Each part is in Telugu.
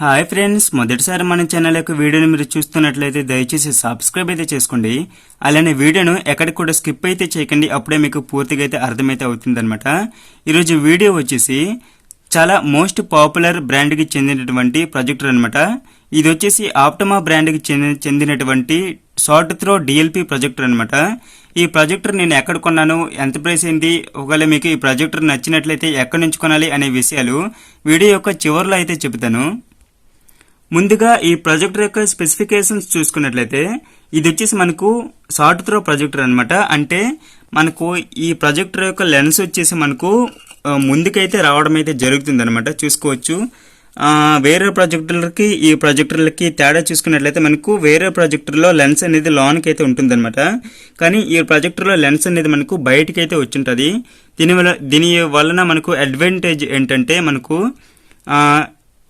హాయ్ ఫ్రెండ్స్ మొదటిసారి మన ఛానల్ యొక్క వీడియోని మీరు చూస్తున్నట్లయితే దయచేసి సబ్స్క్రైబ్ అయితే చేసుకోండి. అలానే వీడియోను ఎక్కడికి కూడా స్కిప్ అయితే చేయకండి అప్పుడే మీకు పూర్తిగా అయితే అర్థమైతే అవుతుందన్నమాట. ఈరోజు వీడియో వచ్చేసి చాలా మోస్ట్ పాపులర్ బ్రాండ్కి చెందినటువంటి ప్రొజెక్టర్ అనమాట ఇది వచ్చేసి ఆప్టమా బ్రాండ్కి చెందిన చెందినటువంటి షార్ట్ త్రో డిఎల్పి ప్రొజెక్టర్ అనమాట ఈ ప్రొజెక్టర్ నేను ఎక్కడ కొన్నాను ఎంత ప్రైస్ ఏంటి ఒకవేళ మీకు ఈ ప్రొజెక్టర్ నచ్చినట్లయితే ఎక్కడి నుంచి కొనాలి అనే విషయాలు వీడియో యొక్క చివరిలో అయితే చెబుతాను. ముందుగా ఈ ప్రొజెక్టర్ యొక్క స్పెసిఫికేషన్స్ చూసుకున్నట్లయితే ఇది వచ్చేసి మనకు షార్ట్ త్రో ప్రొజెక్టర్ అనమాట అంటే మనకు ఈ ప్రొజెక్టర్ యొక్క లెన్స్ వచ్చేసి మనకు ముందుకైతే రావడం అయితే జరుగుతుంది అనమాట చూసుకోవచ్చు వేరే ప్రొజెక్టర్లకి ఈ ప్రొజెక్టర్లకి తేడా చూసుకున్నట్లయితే మనకు వేరే ప్రొజెక్టర్లో లెన్స్ అనేది లోన్కి అయితే ఉంటుందన్నమాట. కానీ ఈ ప్రొజెక్టర్లో లెన్స్ అనేది మనకు బయటికి అయితే వచ్చింటుంది. దీనివల్ల దీని వలన మనకు అడ్వాంటేజ్ ఏంటంటే మనకు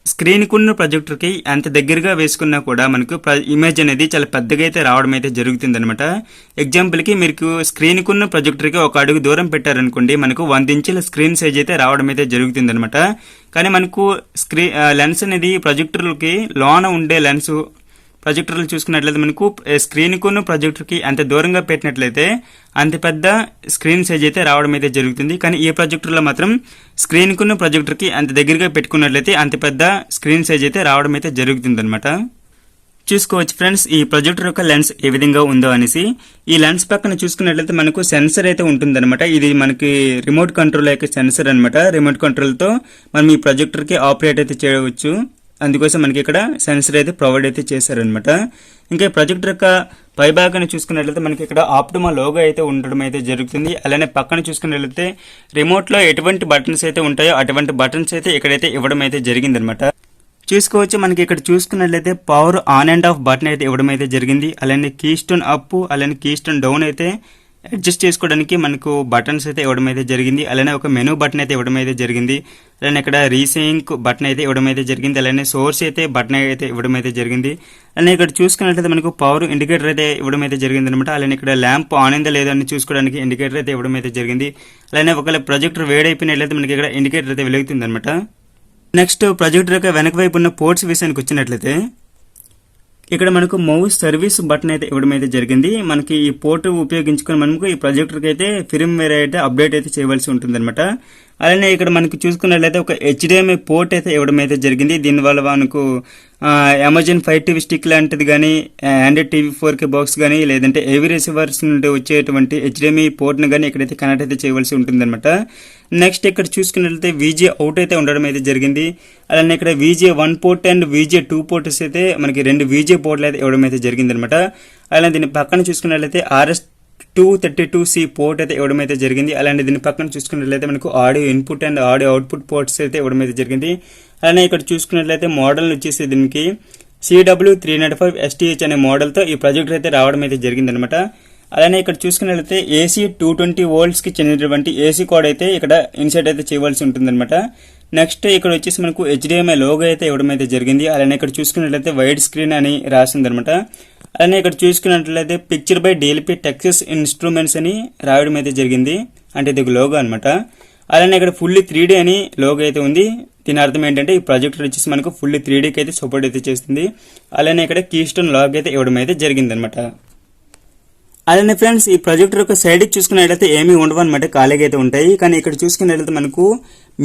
స్క్రీన్కి ఉన్న ప్రొజెక్టర్కి ఎంత దగ్గరగా వేసుకున్నా కూడా మనకు ప్ర- ఇమేజ్ అనేది చాలా పెద్దగా అయితే రావడం అయితే జరుగుతుంది అనమాట ఎగ్జాంపుల్కి మీకు స్క్రీన్కి ఉన్న ప్రొజెక్టర్కి ఒక అడుగు దూరం పెట్టారనుకోండి మనకు వంద ఇంచుల స్క్రీన్ సైజ్ అయితే రావడం అయితే జరుగుతుంది అనమాట కానీ మనకు స్క్రీ లెన్స్ అనేది ప్రొజెక్టర్లకి లోన ఉండే లెన్స్ ప్రొజెక్టర్లు చూసుకున్నట్లయితే మనకు స్క్రీన్కును ప్రొజెక్టర్కి అంత దూరంగా పెట్టినట్లయితే అంత పెద్ద స్క్రీన్ సైజ్ అయితే రావడం అయితే జరుగుతుంది. కానీ ఈ ప్రొజెక్టర్లో మాత్రం స్క్రీన్కును ప్రొజెక్టర్కి అంత దగ్గరగా పెట్టుకున్నట్లయితే అంత పెద్ద స్క్రీన్ సైజ్ అయితే రావడం అయితే జరుగుతుంది అనమాట చూసుకోవచ్చు ఫ్రెండ్స్ ఈ ప్రొజెక్టర్ యొక్క లెన్స్ ఏ విధంగా ఉందో అనేసి. ఈ లెన్స్ పక్కన చూసుకున్నట్లయితే మనకు సెన్సర్ అయితే ఉంటుందన్నమాట. ఇది మనకి రిమోట్ కంట్రోల్ యొక్క సెన్సర్ అనమాట రిమోట్ కంట్రోల్తో మనం ఈ ప్రొజెక్టర్కి ఆపరేట్ అయితే చేయవచ్చు. అందుకోసం మనకి ఇక్కడ సెన్సర్ అయితే ప్రొవైడ్ అయితే చేశారనమాట ఇంకా ఈ ప్రొజెక్టర్ యొక్క పైభాగాన్ని చూసుకున్నట్లయితే మనకి ఇక్కడ ఆప్టిమా లోగో అయితే ఉండడం అయితే జరుగుతుంది. అలానే పక్కన చూసుకున్నట్లయితే రిమోట్లో ఎటువంటి బటన్స్ అయితే ఉంటాయో అటువంటి బటన్స్ అయితే ఇక్కడైతే ఇవ్వడం అయితే జరిగిందనమాట చూసుకోవచ్చు మనకి ఇక్కడ చూసుకున్నట్లయితే power on and off button అయితే ఇవ్వడం అయితే జరిగింది. అలానే కీ స్టోన్ అప్ అలానే కీ స్టోన్ డౌన్ అయితే అడ్జస్ట్ చేసుకోవడానికి మనకు బటన్స్ అయితే ఇవ్వడం అయితే జరిగింది. అలానే ఒక మెనూ బటన్ అయితే ఇవ్వడం అయితే జరిగింది. అలానే ఇక్కడ రీసింక్ బటన్ అయితే ఇవ్వడం అయితే జరిగింది. అలానే సోర్స్ అయితే బటన్ అయితే ఇవ్వడం అయితే జరిగింది. అలానే ఇక్కడ చూసుకున్నట్లయితే మనకు పవర్ ఇండికేటర్ అయితే ఇవ్వడం అయితే జరిగింది అనమాట అలానే ఇక్కడ ల్యాంప్ ఆన్ అయిందా లేదా అని చూసుకోవడానికి ఇండికేటర్ అయితే ఇవ్వడం అయితే జరిగింది. అలానే ఒకవేళ ప్రొజెక్టర్ వేడైపోయినట్లయితే మనకి ఇక్కడ ఇండికేటర్ అయితే వెలుగుతుంది అనమాట నెక్స్ట్ ప్రొజెక్టర్ యొక్క వెనక వైపు ఉన్న పోర్ట్స్ విషయానికి వచ్చినట్లయితే ఇక్కడ మనకు మౌస్ సర్వీస్ బటన్ అయితే ఇవ్వడం అయితే జరిగింది. మనకి ఈ పోర్ట్ ఉపయోగించుకొని మనకు ఈ ప్రొజెక్టర్కి అయితే ఫిల్మ్ వేరే అయితే అప్డేట్ అయితే చేయవలసి ఉంటుంది అలానే ఇక్కడ మనకు చూసుకున్నట్లయితే ఒక హెచ్డిఎంఐ పోర్ట్ అయితే ఇవ్వడం అయితే జరిగింది. దీనివల్ల మనకు అమెజాన్ ఫైవ్ టీవీ స్టిక్ లాంటిది కానీ android TV four K box కానీ లేదంటే ఏవీ రిసీవర్స్ నుండి వచ్చేటువంటి హెచ్డిఎంఐ పోర్ట్ని కానీ ఇక్కడైతే కనెక్ట్ అయితే చేయవలసి ఉంటుందన్నమాట. నెక్స్ట్ ఇక్కడ చూసుకున్నట్లయితే వీజే అవుట్ అయితే ఉండడం అయితే జరిగింది. అలానే ఇక్కడ V J one port and V J two ports అయితే మనకి రెండు వీజే పోర్ట్లు అయితే ఇవ్వడం అయితే జరిగిందనమాట అలానే దీని పక్కన చూసుకున్నట్లయితే R S two thirty two C port అయితే ఇవ్వడం అయితే జరిగింది. అలానే దీని పక్కన చూసుకున్నట్లయితే మనకు audio input and audio output ports అయితే ఇవ్వడం అయితే జరిగింది. అలానే ఇక్కడ చూసుకున్నట్లయితే మోడల్ వచ్చేసి దీనికి C W three naught five S T H అనే మోడల్తో ఈ ప్రాజెక్ట్ అయితే రావడం అయితే జరిగిందనమాట అలానే ఇక్కడ చూసుకున్నట్లయితే ఏసీ టూ ట్వంటీ వోల్ట్స్కి చెందినటువంటి ఏసీ కోడ్ అయితే ఇక్కడ ఇన్సర్ట్ అయితే చేయవలసి ఉంటుందన్నమాట. నెక్స్ట్ ఇక్కడ వచ్చేసి మనకు హెచ్డిఎంఐ లోగో అయితే ఇవ్వడం అయితే జరిగింది. అలానే ఇక్కడ చూసుకున్నట్లయితే వైడ్ స్క్రీన్ అని రాసిందనమాట అలానే ఇక్కడ చూసుకున్నట్లయితే picture by D L P Texas Instruments అని రాయడం అయితే జరిగింది. అంటే ఇది ఒక లోగో అనమాట అలానే ఇక్కడ ఫుల్లీ త్రీ అని లోగో అయితే ఉంది. దీని అర్థం ఏంటంటే ఈ ప్రాజెక్టర్ వచ్చేసి మనకు ఫుల్లీ త్రీ డీకి అయితే సపోర్ట్ అయితే చేస్తుంది. అలానే ఇక్కడ కీ స్టోన్ లాగ్ అయితే ఇవ్వడం అయితే జరిగిందనమాట అలానే ఫ్రెండ్స్ ఈ ప్రాజెక్టర్ యొక్క సైడ్ చూసుకున్నట్లయితే ఏమీ ఉండవు అనమాట ఖాళీగా అయితే ఉంటాయి. కానీ ఇక్కడ చూసుకున్నట్లయితే మనకు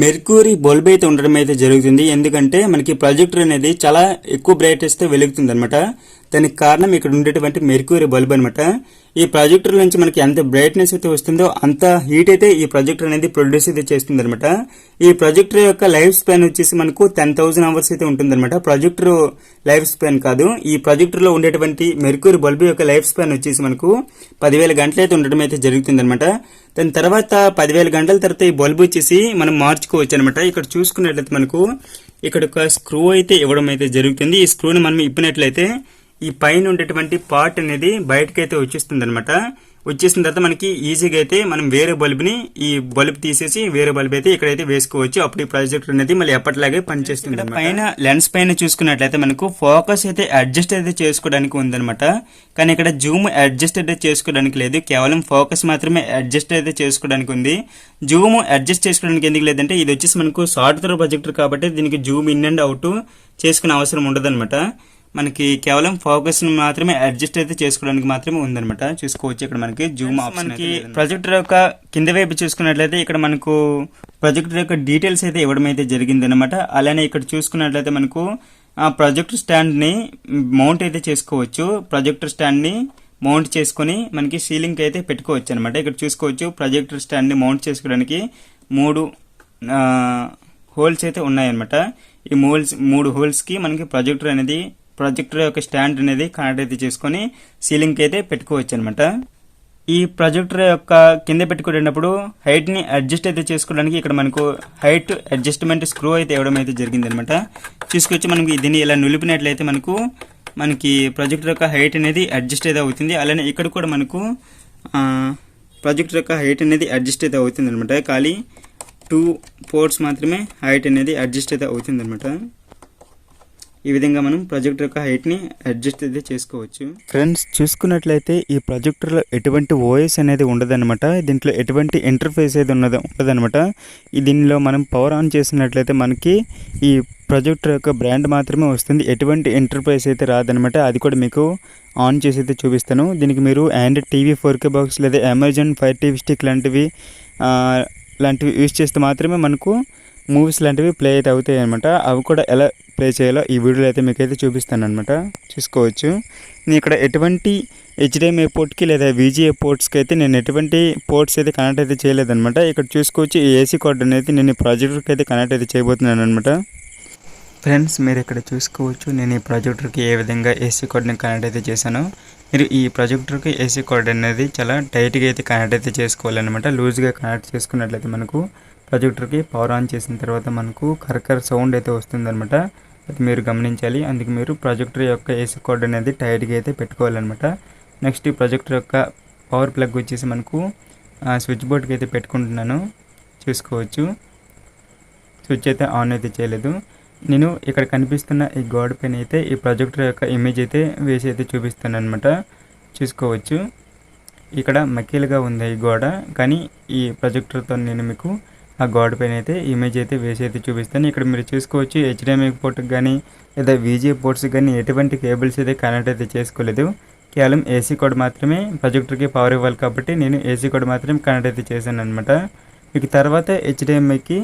మెర్క్యూరీ బల్బ్ అయితే ఉండడం అయితే జరుగుతుంది. ఎందుకంటే మనకి ప్రాజెక్టర్ అనేది చాలా ఎక్కువ బ్రైట్నెస్తో వెలుగుతుంది అనమాట దానికి కారణం ఇక్కడ ఉండేటువంటి మెర్క్యూరీ బల్బ్ అనమాట ఈ ప్రాజెక్టర్ నుంచి మనకి ఎంత బ్రైట్నెస్ అయితే వస్తుందో అంత హీట్ అయితే ఈ ప్రాజెక్టర్ అనేది ప్రొడ్యూస్ అయితే చేస్తుంది అనమాట ఈ ప్రాజెక్టర్ యొక్క లైఫ్ స్పాన్ వచ్చేసి మనకు టెన్ థౌసండ్ అవర్స్ అయితే ఉంటుందన్నమాట ప్రాజెక్టర్ లైఫ్ స్పాన్ కాదు ఈ ప్రాజెక్టర్లో ఉండేటువంటి మెర్క్యూరీ బల్బ్ యొక్క లైఫ్ స్పాన్ వచ్చేసి మనకు పదివేల గంటలు అయితే ఉండడం అయితే జరుగుతుందనమాట దాని తర్వాత పదివేల గంటల తర్వాత ఈ బల్బ్ వచ్చేసి మనం మార్చుకోవచ్చు అనమాట ఇక్కడ చూసుకున్నట్లయితే మనకు ఇక్కడ ఒక స్క్రూ అయితే ఇవ్వడం అయితే జరుగుతుంది. ఈ స్క్రూని మనం ఇప్పినట్లయితే ఈ పైన ఉండేటువంటి పార్ట్ అనేది బయటకైతే వచ్చేస్తుంది అనమాట వచ్చేసిన తర్వాత మనకి ఈజీగా అయితే మనం వేరే బల్బ్ని ఈ బల్బ్ తీసేసి వేరే బల్బ్ అయితే ఇక్కడైతే వేసుకోవచ్చు. అప్పుడు ఈ ప్రాజెక్ట్ అనేది మళ్ళీ ఎప్పటిలాగే పనిచేస్తుంది పైన లెన్స్ పైన చూసుకున్నట్లయితే మనకు ఫోకస్ అయితే అడ్జస్ట్ అయితే చేసుకోవడానికి ఉందన్నమాట. కానీ ఇక్కడ జూమ్ అడ్జస్ట్ అయితే చేసుకోవడానికి లేదు. కేవలం ఫోకస్ మాత్రమే అడ్జస్ట్ అయితే చేసుకోవడానికి ఉంది. జూమ్ అడ్జస్ట్ చేసుకోవడానికి ఎందుకు లేదంటే ఇది వచ్చేసి మనకు షార్ట్ త్రో ప్రాజెక్టర్ కాబట్టి దీనికి జూమ్ ఇన్ అండ్ అవుట్ చేసుకునే అవసరం ఉండదు మనకి కేవలం ఫోకస్ మాత్రమే అడ్జస్ట్ అయితే చేసుకోవడానికి మాత్రమే ఉందన్నమాట. చూసుకోవచ్చు. ఇక్కడ మనకి జూమ్ ఆప్షన్ మనకి ప్రొజెక్టర్ యొక్క కింద వైపు చూసుకున్నట్లయితే ఇక్కడ మనకు ప్రొజెక్టర్ యొక్క డీటెయిల్స్ అయితే ఇవ్వడం అయితే జరిగింది అనమాట అలానే ఇక్కడ చూసుకున్నట్లయితే మనకు ఆ ప్రొజెక్టర్ స్టాండ్ని మౌంట్ అయితే చేసుకోవచ్చు. ప్రొజెక్టర్ స్టాండ్ని మౌంట్ చేసుకొని మనకి సీలింగ్ అయితే పెట్టుకోవచ్చు అనమాట ఇక్కడ చూసుకోవచ్చు ప్రొజెక్టర్ స్టాండ్ని మౌంట్ చేసుకోవడానికి మూడు హోల్స్ అయితే ఉన్నాయన్నమాట. ఈ మోల్స్ మూడు హోల్స్కి మనకి ప్రొజెక్టర్ అనేది ప్రొజెక్టర్ యొక్క స్టాండ్ అనేది కనెక్ట్ అయితే చేసుకొని సీలింగ్కి అయితే పెట్టుకోవచ్చు అనమాట ఈ ప్రొజెక్టర్ యొక్క కింద పెట్టుకునేటప్పుడు హైట్ని అడ్జస్ట్ అయితే చేసుకోవడానికి ఇక్కడ మనకు హైట్ అడ్జస్ట్మెంట్ స్క్రూ అయితే ఇవ్వడం అయితే జరిగింది అనమాట తీసుకొచ్చి మనకి దీన్ని ఇలా నిలిపినట్లయితే మనకు మనకి ప్రొజెక్టర్ యొక్క హైట్ అనేది అడ్జస్ట్ అయితే అవుతుంది. అలానే ఇక్కడ కూడా మనకు ప్రాజెక్ట్ ప్రొజెక్టర్ యొక్క హైట్ అనేది అడ్జస్ట్ అయితే అవుతుంది అనమాట ఖాళీ టూ పోర్ట్స్ మాత్రమే హైట్ అనేది అడ్జస్ట్ అయితే అవుతుంది అనమాట ఈ విధంగా మనం ప్రొజెక్టర్ యొక్క హైట్ని అడ్జస్ట్ అయితే చేసుకోవచ్చు. ఫ్రెండ్స్ చూసుకున్నట్లయితే ఈ ప్రొజెక్టర్లో ఎటువంటి ఓఎస్ అనేది ఉండదన్నమాట. దీంట్లో ఎటువంటి ఇంటర్ఫేస్ అయితే ఉన్నది ఉండదనమాట దీనిలో మనం పవర్ ఆన్ చేసినట్లయితే మనకి ఈ ప్రొజెక్టర్ యొక్క బ్రాండ్ మాత్రమే వస్తుంది. ఎటువంటి ఇంటర్ఫేస్ అయితే రాదనమాట అది కూడా మీకు ఆన్ చేసి అయితే చూపిస్తాను. దీనికి మీరు android TV four K box లేదా అమెజాన్ ఫైర్ టీవీ స్టిక్ లాంటివి లాంటివి యూజ్ చేస్తే మాత్రమే మనకు మూవీస్ లాంటివి ప్లే అయితే అవుతాయి అనమాట అవి కూడా ఎలా ప్లే చేయాలో ఈ వీడియోలో అయితే మీకు అయితే చూపిస్తాను అనమాట చూసుకోవచ్చు. నేను ఇక్కడ ఎటువంటి హెచ్డిఎంఐ పోర్ట్కి లేదా విజిఏ పోర్ట్స్కి అయితే నేను ఎటువంటి పోర్ట్స్ అయితే కనెక్ట్ అయితే చేయలేదనమాట ఇక్కడ చూసుకోవచ్చు ఈ ఏసీ కార్డ్ అనేది నేను ఈ ప్రాజెక్టర్కి అయితే కనెక్ట్ అయితే చేయబోతున్నాను అనమాట ఫ్రెండ్స్ మీరు ఇక్కడ చూసుకోవచ్చు నేను ఈ ప్రాజెక్టర్కి ఏ విధంగా ఏసీ కార్డ్ని కనెక్ట్ అయితే చేశాను. మీరు ఈ ప్రాజెక్టర్కి ఏసీ కార్డ్ అనేది చాలా టైట్గా అయితే కనెక్ట్ అయితే చేసుకోవాలన్నమాట. లూజ్గా కనెక్ట్ చేసుకున్నట్లయితే మనకు ప్రొజెక్టర్కి పవర్ ఆన్ చేసిన తర్వాత మనకు కరకర సౌండ్ అయితే వస్తుందన్నమాట. అది మీరు గమనించాలి. అందుకు మీరు ప్రొజెక్టర్ యొక్క ఏసీ కార్డ్ అనేది టైట్గా అయితే పెట్టుకోవాలన్నమాట. నెక్స్ట్ ఈ ప్రాజెక్టర్ యొక్క పవర్ ప్లగ్ వచ్చేసి మనకు స్విచ్ బోర్డ్కి అయితే పెట్టుకుంటున్నాను. చూసుకోవచ్చు. స్విచ్ అయితే ఆన్ అయితే చేయలేదు. నేను ఇక్కడ కనిపిస్తున్న ఈ గోడ పైన అయితే ఈ ప్రొజెక్టర్ యొక్క ఇమేజ్ అయితే వేసి అయితే చూపిస్తాను అనమాట చూసుకోవచ్చు. ఇక్కడ మక్కీలుగా ఉంది ఈ గోడ. కానీ ఈ ప్రొజెక్టర్తో నేను మీకు ఆ గోడ పైన అయితే ఇమేజ్ అయితే వేసి అయితే చూపిస్తాను. ఇక్కడ మీరు చూసుకోవచ్చు హెచ్డిఎంఐ పోర్ట్కి కానీ లేదా విజే పోర్ట్స్ కానీ ఎటువంటి కేబుల్స్ అయితే కనెక్ట్ అయితే చేసుకోలేదు. కేవలం ఏసీ కోడ్ మాత్రమే ప్రొజెక్టర్కి పవర్ ఇవ్వాలి కాబట్టి నేను ఏసీ కోడ్ మాత్రమే కనెక్ట్ అయితే చేశాను అనమాట మీకు తర్వాత హెచ్డిఎంఐకి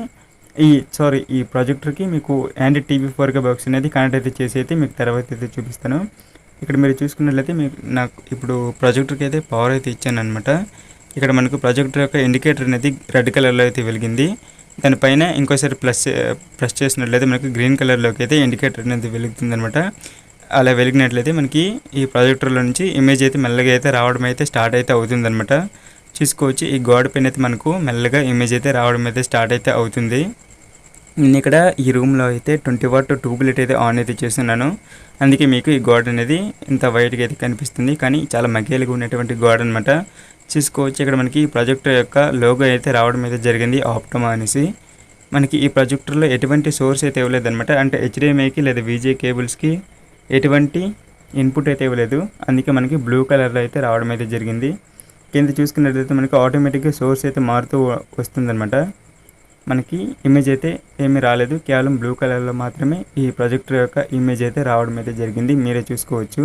ఈ సారీ ఈ ప్రాజెక్టర్కి మీకు and TV four K box అనేది కనెక్ట్ అయితే చేసి అయితే మీకు తర్వాత అయితే చూపిస్తాను. ఇక్కడ మీరు చూసుకున్నట్లయితే మీకు నాకు ఇప్పుడు ప్రాజెక్టర్కి అయితే పవర్ అయితే ఇచ్చాను అనమాట ఇక్కడ మనకు ప్రాజెక్టర్ యొక్క ఇండికేటర్ అనేది రెడ్ కలర్లో అయితే వెలిగింది. దానిపైన ఇంకోసారి ప్లస్ ప్రెస్ చేసినట్లయితే మనకి గ్రీన్ కలర్లోకి అయితే ఇండికేటర్ అనేది వెలుగుతుంది అనమాట అలా వెలిగినట్లయితే మనకి ఈ ప్రాజెక్టర్లో నుంచి ఇమేజ్ అయితే మెల్లగా అయితే రావడం అయితే స్టార్ట్ అయితే అవుతుంది చూసుకోవచ్చు ఈ గోడ పైన అయితే మనకు మెల్లగా ఇమేజ్ అయితే రావడం అయితే స్టార్ట్ అయితే అవుతుంది. నేను ఇక్కడ ఈ రూమ్లో అయితే ట్వంటీ వాట్ ట్యూబ్ లైట్ అయితే ఆన్ అయితే చేస్తున్నాను. అందుకే మీకు ఈ గోడ అనేది ఇంత వైట్గా అయితే కనిపిస్తుంది. కానీ చాలా మగ్గేలుగా ఉన్నటువంటి గోడ అనమాట చూసుకోవచ్చు. ఇక్కడ మనకి ఈ ప్రాజెక్టర్ యొక్క లోగో అయితే రావడం అయితే జరిగింది ఆప్టమా అనేసి. మనకి ఈ ప్రాజెక్టర్లో ఎటువంటి సోర్స్ అయితే ఇవ్వలేదన్నమాట. అంటే హెచ్డిఎంఐకి లేదా విజే కేబుల్స్కి ఎటువంటి ఇన్పుట్ అయితే ఇవ్వలేదు. అందుకే మనకి బ్లూ కలర్లో అయితే రావడం అయితే జరిగింది. కింద చూసుకున్నట్లయితే మనకి ఆటోమేటిక్గా సోర్స్ అయితే మారుతూ వస్తుందన్నమాట. మనకి ఇమేజ్ అయితే ఏమీ రాలేదు. కేవలం బ్లూ కలర్లో మాత్రమే ఈ ప్రొజెక్టర్ యొక్క ఇమేజ్ అయితే రావడం అయితే జరిగింది. మీరే చూసుకోవచ్చు.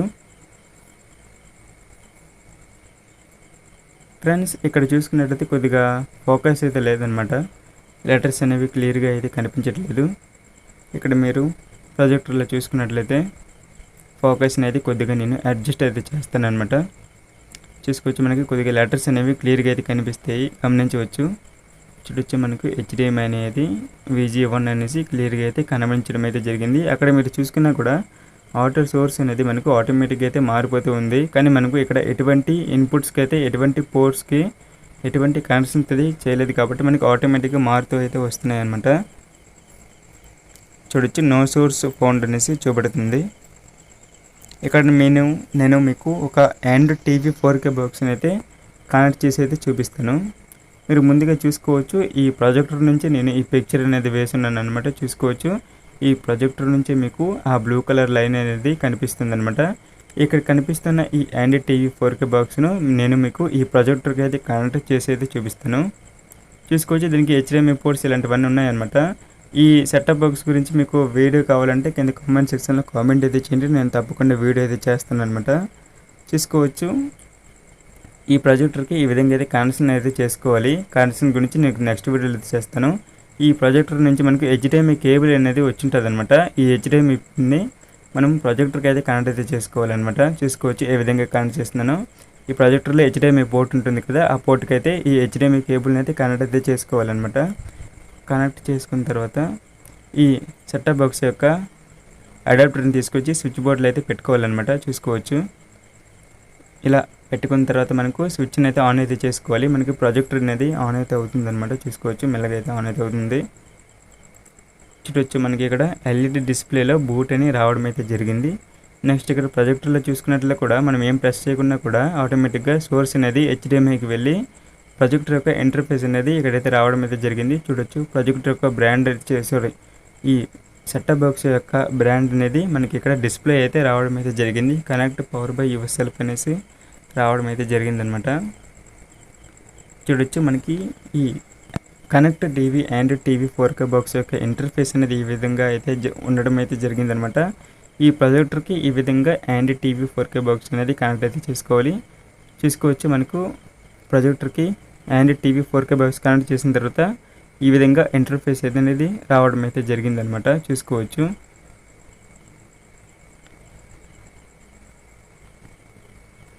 ఫ్రెండ్స్ ఇక్కడ చూసుకున్నట్లయితే కొద్దిగా ఫోకస్ అయితే లేదనమాట లెటర్స్ అనేవి క్లియర్గా అయితే కనిపించట్లేదు. ఇక్కడ మీరు ప్రొజెక్టర్లో చూసుకున్నట్లయితే ఫోకస్ అనేది కొద్దిగా నేను అడ్జస్ట్ అయితే చేస్తాను అనమాట చూసుకోవచ్చు మనకి కొద్దిగా లెటర్స్ అనేవి క్లియర్గా అయితే కనిపిస్తాయి. గమనించవచ్చు. చూడొచ్చు మనకు హెచ్డిఎంఐ అనేది విజీ వన్ అనేసి క్లియర్గా అయితే కనిపించడం అయితే జరిగింది. అక్కడ మీరు చూసుకున్నా కూడా ఆటో సోర్స్ అనేది మనకు ఆటోమేటిక్గా అయితే మారిపోతూ ఉంది. కానీ మనకు ఇక్కడ ఎటువంటి ఇన్పుట్స్కి అయితే ఎటువంటి పోర్ట్స్కి ఎటువంటి కనెక్షన్స్ అది చేయలేదు కాబట్టి మనకి ఆటోమేటిక్గా మారుతూ అయితే వస్తున్నాయి అనమాట చూడొచ్చు నో సోర్స్ ఫోన్ అనేసి చూపెడుతుంది ఇక్కడ నేను నేను మీకు ఒక ఆండ్రాయిడ్ టీవీ ఫోర్ కే బాక్స్ని అయితే కనెక్ట్ చేసి అయితే చూపిస్తాను. మీరు ముందుగా చూసుకోవచ్చు ఈ ప్రాజెక్టర్ నుంచి నేను ఈ పిక్చర్ అనేది వేసున్నాను అనమాట చూసుకోవచ్చు. ఈ ప్రొజెక్టర్ నుంచి మీకు ఆ బ్లూ కలర్ లైన్ అనేది కనిపిస్తుంది అనమాట ఇక్కడ కనిపిస్తున్న ఈ యాండీ టీవీ ఫోర్ కే బాక్స్ను నేను మీకు ఈ ప్రొజెక్టర్కి అయితే కనెక్ట్ చేసి అయితే చూపిస్తాను. చూసుకోవచ్చు దీనికి హెచ్డిఎంఐ పోర్ట్స్ ఇలాంటివన్నీ ఉన్నాయన్నమాట. ఈ సెటప్ బాక్స్ గురించి మీకు వీడియో కావాలంటే కింద కామెంట్ సెక్షన్లో కామెంట్ అయితే చేయండి నేను తప్పకుండా వీడియో అయితే చేస్తాను అనమాట చూసుకోవచ్చు ఈ ప్రాజెక్టర్కి ఈ విధంగా అయితే కనెక్షన్ అయితే చేసుకోవాలి. కనెక్షన్ గురించి నేను నెక్స్ట్ వీడియోలో అయితే చేస్తాను. ఈ ప్రాజెక్టర్ నుంచి మనకి హెచ్డిఎంఐ కేబుల్ అనేది వచ్చింటుంది అనమాట ఈ హెచ్డిఎంఐని మనం ప్రొజెక్టర్కి అయితే కనెక్ట్ అయితే చేసుకోవాలన్నమాట. చూసుకోవచ్చు ఏ విధంగా కనెక్ట్ చేస్తున్నానో. ఈ ప్రాజెక్టర్లో హెచ్డిఎంఐ పోర్ట్ ఉంటుంది కదా ఆ పోర్ట్కి అయితే ఈ హెచ్డిఎంఐ కేబుల్ని అయితే కనెక్ట్ అయితే చేసుకోవాలన్నమాట. కనెక్ట్ చేసుకున్న తర్వాత ఈ సెటప్ బాక్స్ యొక్క అడాప్టర్ని తీసుకొచ్చి స్విచ్ బోర్డులో అయితే పెట్టుకోవాలన్నమాట. చూసుకోవచ్చు. ఇలా పెట్టుకున్న తర్వాత మనకు స్విచ్ని అయితే ఆన్ అయితే చేసుకోవాలి. మనకి ప్రొజెక్టర్ అనేది ఆన్ అయితే అవుతుంది అనమాట చూసుకోవచ్చు. మెల్లగా అయితే ఆన్ అయితే అవుతుంది. చూడొచ్చు మనకి ఇక్కడ ఎల్ఈడి డిస్ప్లేలో బూట్ అని రావడం అయితే జరిగింది. నెక్స్ట్ ఇక్కడ ప్రొజెక్టర్లో చూసుకున్నట్లు కూడా మనం ఏం ప్రెస్ చేయకుండా కూడా ఆటోమేటిక్గా సోర్స్ అనేది హెచ్డిఎంఐకి వెళ్ళి ప్రొజెక్టర్ యొక్క ఇంటర్ఫేస్ అనేది ఇక్కడైతే రావడం అయితే జరిగింది. చూడొచ్చు. ప్రొజెక్టర్ యొక్క బ్రాండ్ సారీ ఈ సెటప్ బాక్స్ యొక్క బ్రాండ్ అనేది మనకి ఇక్కడ డిస్ప్లే అయితే రావడం అయితే జరిగింది. Connect power by yourself అనేసి రావడం అయితే జరిగిందనమాట చూడొచ్చు మనకి ఈ connect TV and TV four K box యొక్క ఇంటర్ఫేస్ అనేది ఈ విధంగా అయితే జ- ఉండడం అయితే జరిగిందనమాట ఈ ప్రొజెక్టర్కి ఈ విధంగా and TV four K box అనేది కనెక్ట్ అయితే చేసుకోవాలి. చూసుకోవచ్చు మనకు ప్రొజెక్టర్కి and TV four K box connect చేసిన తర్వాత ఈ విధంగా ఇంటర్ఫేస్ అయితే అనేది రావడం అయితే జరిగిందనమాట చూసుకోవచ్చు.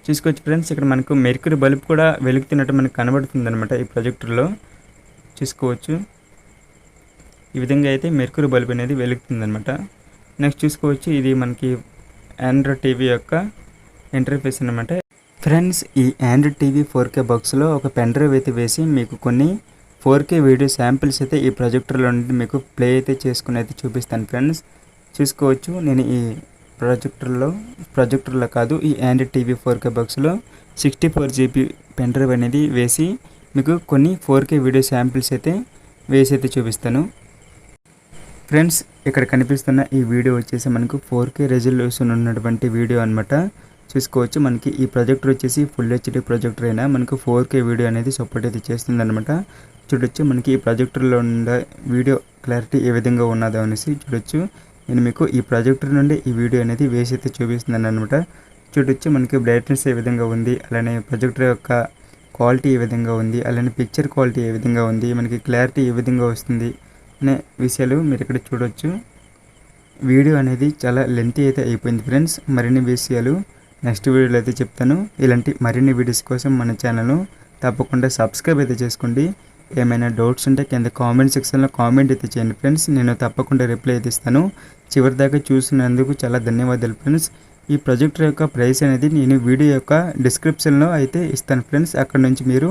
చూసుకోవచ్చు ఫ్రెండ్స్ ఇక్కడ మనకు మెరుకురు బల్బ్ కూడా వెలుగుతున్నట్టు మనకు కనబడుతుంది అనమాట ఈ ప్రొజెక్టర్లో. చూసుకోవచ్చు. ఈ విధంగా అయితే మెరుకురు బల్బ్ అనేది వెలుగుతుంది అనమాట నెక్స్ట్ చూసుకోవచ్చు ఇది మనకి ఆండ్రాయిడ్ టీవీ యొక్క ఇంటర్ఫేస్ అనమాట ఫ్రెండ్స్ ఈ ఆండ్రాయిడ్ టీవీ ఫోర్ కే బాక్స్లో ఒక పెన్ డ్రైవ్ అయితే వేసి మీకు కొన్ని ఫోర్ కే వీడియో శాంపిల్స్ అయితే ఈ ప్రొజెక్టర్లో నుండి మీకు ప్లే అయితే చేసుకుని అయితే చూపిస్తాను ఫ్రెండ్స్. చూసుకోవచ్చు నేను ఈ ప్రాజెక్టర్లో ప్రాజెక్టర్లో కాదు ఈ ఆండ్రాయిడ్ టీవీ ఫోర్ కే బాక్స్లో sixty four GB pen drive అనేది వేసి మీకు కొన్ని ఫోర్ కే వీడియో శాంపిల్స్ అయితే వేసి అయితే చూపిస్తాను. ఫ్రెండ్స్ ఇక్కడ కనిపిస్తున్న ఈ వీడియో వచ్చేసి మనకు ఫోర్ కే రెజల్యూషన్ ఉన్నటువంటి వీడియో అనమాట చూసుకోవచ్చు మనకి ఈ ప్రొజెక్టర్ వచ్చేసి ఫుల్ హెచ్డి ప్రొజెక్టర్ అయినా మనకు ఫోర్ కే వీడియో అనేది సపోర్ట్ అయితే చేస్తుంది అనమాట చూడొచ్చు మనకి ఈ ప్రొజెక్టర్లో ఉండే వీడియో క్లారిటీ ఏ విధంగా ఉన్నదో అనేసి చూడొచ్చు. నేను మీకు ఈ ప్రాజెక్టర్ నుండి ఈ వీడియో అనేది వేసి అయితే చూపిస్తున్నాను అనమాట చూడొచ్చు మనకి బ్రైట్నెస్ ఏ విధంగా ఉంది అలానే ప్రొజెక్టర్ యొక్క క్వాలిటీ ఏ విధంగా ఉంది అలానే పిక్చర్ క్వాలిటీ ఏ విధంగా ఉంది మనకి క్లారిటీ ఏ విధంగా వస్తుంది అనే విషయాలు మీరు ఇక్కడ చూడొచ్చు. వీడియో అనేది చాలా లెంతీ అయితే అయిపోయింది ఫ్రెండ్స్ మరిన్ని విషయాలు నెక్స్ట్ వీడియోలో అయితే చెప్తాను. ఇలాంటి మరిన్ని వీడియోస్ కోసం మన ఛానల్ను తప్పకుండా సబ్స్క్రైబ్ అయితే చేసుకోండి. ఏమైనా డౌట్స్ ఉంటే కింద కామెంట్ సెక్షన్లో కామెంట్ అయితే చేయండి ఫ్రెండ్స్. నేను తప్పకుండా రిప్లై అయితే ఇస్తాను. చివరి దాకా చూసినందుకు చాలా ధన్యవాదాలు ఫ్రెండ్స్. ఈ ప్రొజెక్టర్ యొక్క ప్రైస్ అనేది నేను వీడియో యొక్క డిస్క్రిప్షన్లో అయితే ఇస్తాను ఫ్రెండ్స్. అక్కడ నుంచి మీరు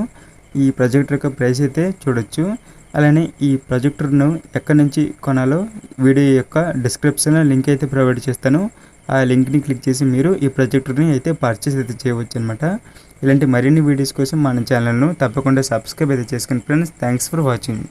ఈ ప్రొజెక్టర్ యొక్క ప్రైస్ అయితే చూడొచ్చు. అలానే ఈ ప్రొజెక్టర్ను ఎక్కడి నుంచి కొనాలో వీడియో యొక్క డిస్క్రిప్షన్లో లింక్ అయితే ప్రొవైడ్ చేస్తాను. ఆ లింక్ని క్లిక్ చేసి మీరు ఈ ప్రొజెక్టర్ని అయితే పర్చేస్ అయితే చేయవచ్చు అనమాట ఇలాంటి మరిన్ని వీడియోస్ కోసం మన ఛానల్ను తప్పకుండా సబ్స్క్రైబ్ అయితే చేసుకుని ఫ్రెండ్స్ థ్యాంక్స్ ఫర్ వాచింగ్